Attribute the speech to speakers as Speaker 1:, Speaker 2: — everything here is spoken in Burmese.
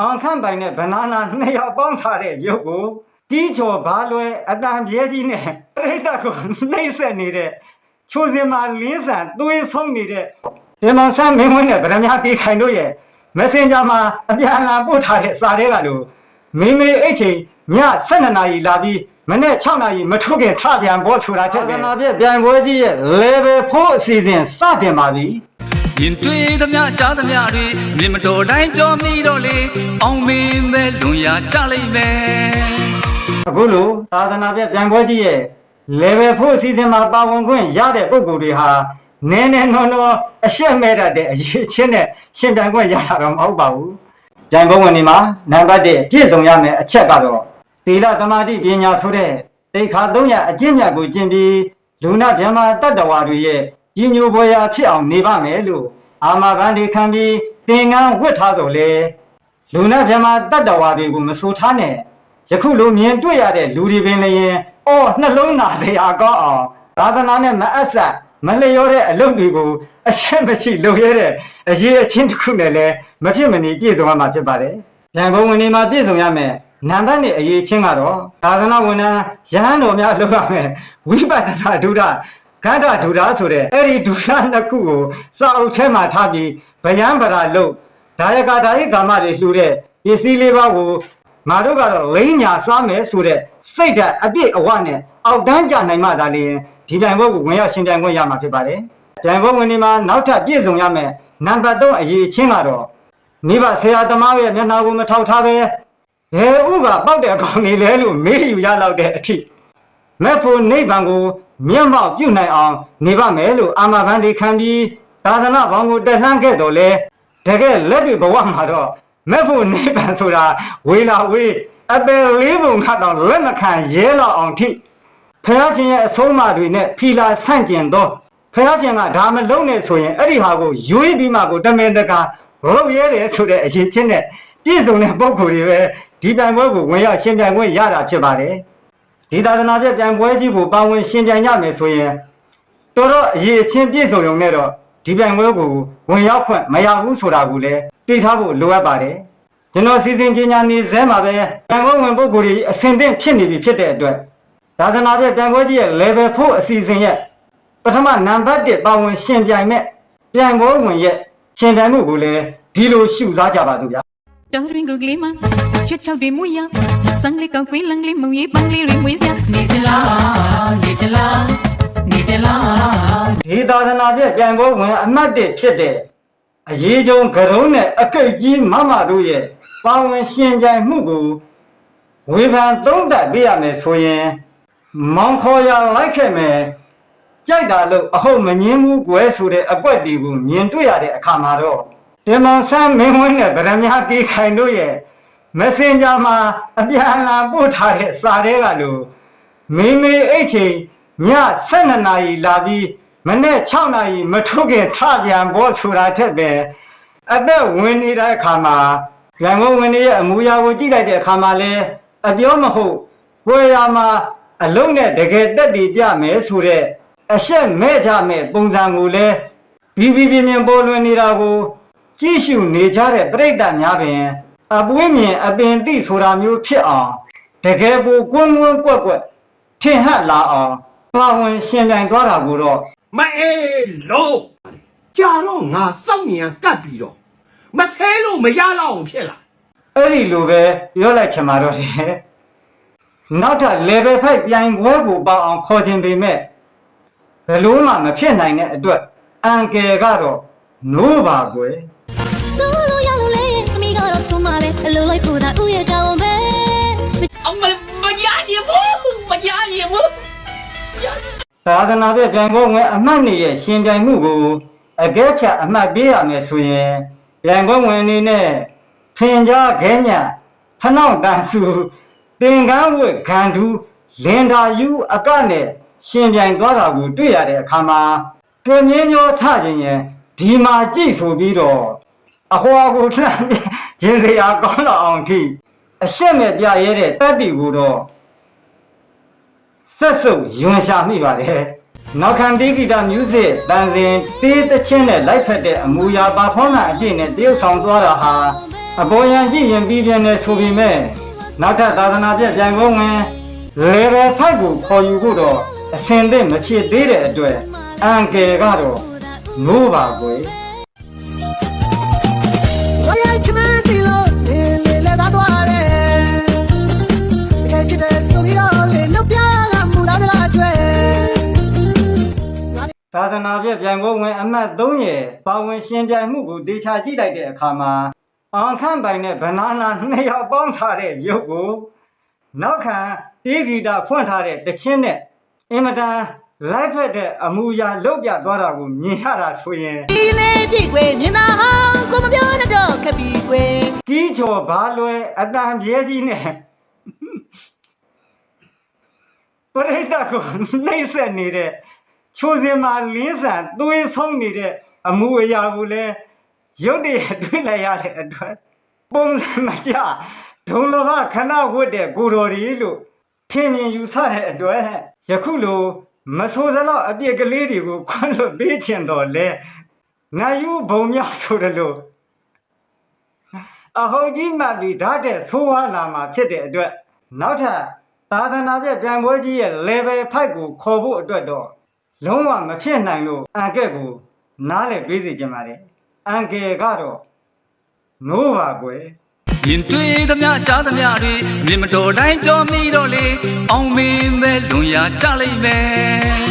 Speaker 1: အောင်ခန့်ပိုင်နဲ့ဘနာနာနှစ်ယောက်ပေါင်းထားတဲ့ရုပ်ကိုတီးချော်ဘာလွယ်အတန်ပြဲကြီးနဲ့ပြိတ္တကိုနှိမ့်ဆက်နေတဲ့ချိုစင်မာလင်းဆန်သွေးဆုံးနေတဲ့ဒီမောင်ဆန်းမင်းဝင်းနဲ့ဗရမ ्या တီခိုင်တို့ရဲ့ Messenger မှာအပြန်အလှန်ပို့ထားတဲ့စာတွေကလို့မိမေအိတ်ချိန်ည12နာရီလာပြီးမနေ့6နာရီမထုတ်ခင်ထပြန်ပေါ်ဆိုတာတဲ့သာသနာပြပြိုင်ပွဲကြီးရဲ့ level 4အစီအစဉ်စတင်ပါပြီ
Speaker 2: ရင်တွေ့သမျှကြားသမျှတွေမြင်မတော်တိုင်းပြောမိတော့လေအောင်မင်းပဲလွန်ရာကြလိမ့်မယ်
Speaker 1: အခုလိုသာသနာပြပြိုင်ပွဲကြီးရဲ့ level 4အစီအစဉ်မှာပါဝင်ခွင့်ရတဲ့ပုံကိုယ်တွေဟာနည်းနည်းနော်နော်အရှက်မဲ့တတ်တဲ့အရေးချင်းနဲ့ရှင်ပြိုင်ခွင့်ရတာတော့မဟုတ်ပါဘူး။ပြိုင်ပွဲဝင်ဒီမှာနံပါတ်1ပြည့်စုံရမယ်အချက်ကတော့သီလသမာဓိပညာဆိုတဲ့တိခါ300အကျင့်မြတ်ကိုကျင့်ပြီးလူနာဗျမတတ္တဝါတွေရဲ့ ကြီးညိုဖွယ်ရာဖြစ်အောင်နေပါမယ်လို့အာမဂန်ဒီခံပြီးသင်္ကန်းဝတ်ထားတော့လေလူနာဗျမတတ္တဝါတွေကိုမဆိုထားနဲ့ယခုလိုမြင်တွေ့ရတဲ့လူတွေပင်လည်းအော်နှလုံးသားတရားကောင်းအောင်သာသနာနဲ့မအပ်ဆက်မလျောတဲ့အလုပ်တွေကိုအရှက်မရှိလုပ်ရတဲ့အရေးအချင်းတစ်ခုနဲ့လည်းမဖြစ်မနေပြည့်စုံရမှာဖြစ်ပါတယ်။ဉာဏ်ဘုံဝင်နေမှာပြည့်စုံရမယ်။နံပါတ်နဲ့အရေးချင်းကတော့သာသနာဝန်ထမ်းရဟန်းတော်များလုပ်ရမယ်ဝိပဿနာဒုဒ ဂန္ဓဒုဒဆိုတဲ့အဲ့ဒီဒုဒနှစ်ခုကိုစာအုပ်ထဲမှာထားပြီးဗယံပရာလို့ဒါယကဒါယကာမတွေလှူတဲ့ပစ္စည်းလေးပါးကိုငါတို့ကတော့လိမ့်ညာစားမယ်ဆိုတဲ့စိတ်ဓာတ်အပြည့်အဝနဲ့အောက်တန်းကြနိုင်မှသာလျှင်ဒီပြိုင်ပွဲကိုဝင်ရောက်ရှင်ပြိုင်ခွင့်ရမှာဖြစ်ပါတယ်။ပြိုင်ပွဲဝင်ဒီမှာနောက်ထပ်ပြည့်စုံရမယ်နံပါတ်3အရေးချင်းကတော့မိဘဆရာသမားရဲ့မျက်နှာကိုမထောက်ထားပဲဘယ်ဥကပောက်တဲ့အကောင်နေလဲလို့မေးယူရလောက်တဲ့အထိမက်ဖို့နိဗ္ဗာန်ကို မျက်မှောက်ပြုနိုင်အောင်နေပါမယ်လို့အာမဘန်ဒီခံပြီးသာသနာဘောင်ကိုတက်လှမ်းခဲ့တော်လဲတကယ်လက်တွေဘဝမှာတော့မက်ဖို့နိဗ္ဗာန်ဆိုတာဝေလာဝေးအပယ်လေးပုံခတ်တော့လက်မခံရဲလောက်အောင်ထိဖះရှင်ရဲ့အဆုံးအမတွေနဲ့ဖီလာဆန့်ကျင်သောဖះရှင်ကဒါမလုံးနဲ့ဆိုရင်အဲ့ဒီဟာကိုရွေးပြီးမှကိုတမင်တကာရုပ်ရဲတယ်ဆိုတဲ့အရေးချင်းနဲ့ပြည့်စုံတဲ့ပုံကိုယ်တွေပဲဒီပြိုင်ပွဲကိုဝင်ရောက်ရှင်ပြိုင်ခွင့်ရတာဖြစ်ပါတယ် ဒီသာသနာပြပြိုင်ပွဲကြီးကိုပါဝင်ရှင်ပြိုင်ရမယ်ဆိုရင်တော်တော့အရေးချင်းပြည့်စုံရုံနဲ့တော့ဒီပြိုင်ပွဲကိုဝင်ရောက်ခွင့်မရဘူးဆိုတာကိုလည်းသိထားဖို့လိုအပ်ပါတယ်ကျွန်တော်စီစဉ်ကြီးညာနေစဲမှာပဲပြိုင်ပွဲဝင်ပုံကိုယ်တွေအဆင်သင့်ဖြစ်နေပြီဖြစ်တဲ့အတွက်ဒါသနာပြပြိုင်ပွဲကြီးရဲ့ level 4အစီအစဉ်ရဲ့ပထမနံပါတ်1ပါဝင်ရှင်ပြိုင်မဲ့ပြိုင်ပွဲဝင်ရဲ့ရှင်ပြိုင်မှုကိုလည်းဒီလိုရှုစားကြပါစို့ဗျာ
Speaker 3: တော်ရင်ကိုကလေးမ ချွတ်ချောက်တွေမွေးရစံလေးကောက်ကွေးလန်းလေးမုံရီပန်းလေးတွေမွေးစရာနေကြလားနေကြလားနေကြလား
Speaker 1: ဒီသာသနာပြပြိုင်ပွဲဝင်အမှတ်1ဖြစ်တဲ့အရေးကြုံကရုံးနဲ့အကိတ်ကြီးမမတို့ရဲ့ပါဝင်ရှင်ပြိုင်မှုကိုဝေဖန်သုံးသပ်ပေးရမယ်ဆိုရင် မောင်ခေါ်ရလိုက်ခဲ့မယ်ကြိုက်တာလို့အဟုတ်မငင်းဘူးကွယ်ဆိုတဲ့အကွက်တီကိုမြင်တွေ့ရတဲ့အခါမှာတော့ဒီမောင်ဆန်းမင်းဝင်းနဲ့ဗရမ ्या တီခိုင်တို့ရဲ့ Messenger မှာအပြန်အလှန်ပို့ထားတဲ့စာတွေကလို့မိမိအိတ်ချိန်ည12နာရီလာပြီးမနေ့6နာရီမထုတ်ခင်ထပြန်ဖို့ဆိုတာထက်ပဲအသက်ဝင်နေတဲ့အခါမှာရန်ကုန်ဝင်နေရဲ့အမူအရာကိုကြည့်လိုက်တဲ့အခါမှာလဲအပြောမဟုတ်ကိုယ်ရာမှာအလုံးနဲ့တကယ်တက်တည်ပြမယ်ဆိုတဲ့အရှက်မဲ့ကြမဲ့ပုံစံကိုလဲပြီးပြီးပြင်းပြင်းပေါ်လွင်နေတာကို ကြည့်ရှုနေကြတဲ့ပြိတ္တများပင် အပွင့်မြင်အပင်တိဆိုတာမျိုးဖြစ်အောင်တကယ်ကိုကွန်းကွန်းကွက်ကွက်ထင်ဟပ်လာအောင်ပါဝင်ရှင်ပြိုင်သွားတာကိုတော့
Speaker 4: မအေးလို့ကြာတော့ငါစောင့်မြင်ကတ်ပြီးတော့မဆဲလို့မရတော့အောင်ဖြစ်လာ
Speaker 1: အဲ့ဒီလိုပဲပြောလိုက်ချင်ပါတော့တယ်နောက်ထပ် level 5ပြိုင်ပွဲကိုပေါအောင်ခေါ်ခြင်းပေမဲ့ဘယ်လို့မှမဖြစ်နိုင်တဲ့အတွက်အန်ကယ်ကတော့နိုးပါကွယ်
Speaker 5: အလိုလိုက်ဖို့တာဥရဲ့တောင်းပဲ
Speaker 6: ông mày mày giá gì bố mày giá gì bố
Speaker 1: သာသနာ့ပြပြိုင်ပွဲဝင်အမှတ်နေရဲ့ရှင်ပြိုင်မှုကိုအကဲဖြတ်အမှတ်ပေးရမယ်ဆိုရင်ပြိုင်ပွဲဝင်အနေနဲ့ဖင်ကြားခဲညဖနောက်တန်စုတင်ကန်းဝတ်ဂန္ဓုလင်ဒါယူအကနဲ့ရှင်ပြိုင်သွားတာကိုတွေ့ရတဲ့အခါမှာကမြင်းညောထခြင်းရဲ့ဒီမှာကြည့်ဆိုပြီးတော့ အဟွာကိုလှမ်းပြီးဂျင်းစရာကောင်းတော့အောင်ထိအရှက်မဲ့ပြရဲတဲ့တက်တီကိုတော့ဆက်စုပ်ယွန်ရှာမိပါတယ်။နောက်ခံတီးဂီတာမြူးစစ်တန်စင်တေးတချင်းနဲ့လိုက်ဖက်တဲ့အမူအရာပါဖောင်းနာအပြည့်နဲ့တရုပ်ဆောင်သွားတာဟာအပေါ်ယံကြည့်ရင်ပြီးပြင်းနေဆိုပေမဲ့နောက်ထပ်သာသနာပြပြန်ကုန်ဝင်လေဘယ်ဖိုက်ကိုခေါ်ယူဖို့တော့အစင်သင့်မဖြစ်သေးတဲ့အတွက်အန်ကယ်ကတော့နိုးပါကွယ် သာသနာပြပြန်ကုန်ဝင်အမှတ်3ရဲ့ပါဝင်ရှင်ပြိုင်မှုကိုဒေချာကြည့်လိုက်တဲ့အခါမှာအောင်ခန့်ပိုင်နဲ့ဗနာနာနှစ်ယောက်ပေါင်းထားတဲ့ရုပ်ကိုနောက်ခံတေးဂီတာဖွင့်ထားတဲ့တခြင်းနဲ့အင်မတန်လိုက်ဖက်တဲ့အမူအရာလောက်ပြသွားတာကိုမြင်ရတာဆိုရင်
Speaker 7: ဒီနေ့ပြည့်ွယ်မြင်တာကိုမပြောနဲ့တော့ခက်ပြီွယ်
Speaker 1: ကီးချော်ဘာလွယ်အတန်ပြဲကြီးနဲ့ပရိသတ်ကိုနှိမ့်ဆက်နေတဲ့ ချိုးစင်မှာလင်းဆန်သွေးဆုံးနေတဲ့အမှုအရာကိုလည်းရုပ်တရက်တွေ့လိုက်ရတဲ့အတွက်ပုံစံမကျဒုံလဘခဏဝတ်တဲ့ကိုတော်ဒီလို့ထင်မြင်ယူဆတဲ့အတွက်ယခုလိုမဆိုးစလောက်အပြစ်ကလေးတွေကိုခွန့်လွတ်ပေးချင်တော်လဲနိုင်ယူဘုံမြောက်ဆိုတယ်လို့အဟုတ်ကြီးမှတ်ပြီးဓာတ်တဲ့ဆိုးဝါးလာမှာဖြစ်တဲ့အတွက်နောက်ထပ်သာသနာပြပြန်ပွဲကြီးရဲ့ level 5ကိုခေါ်ဖို့အတွက်တော့ လုံးဝမဖြစ်နိုင်လို့အန်ကဲ့ကို နားလည်ပေးစီခြင်းပါတယ်အန်ကဲ့ကတော့နိုးပါကွယ်
Speaker 2: ရင်တွေ့သမျှကြားသမျှတွေမြင်မတော်တိုင်းပြောမိတော့လေအောင်မင်းပဲလွန်ရာကြလိမ့်မယ်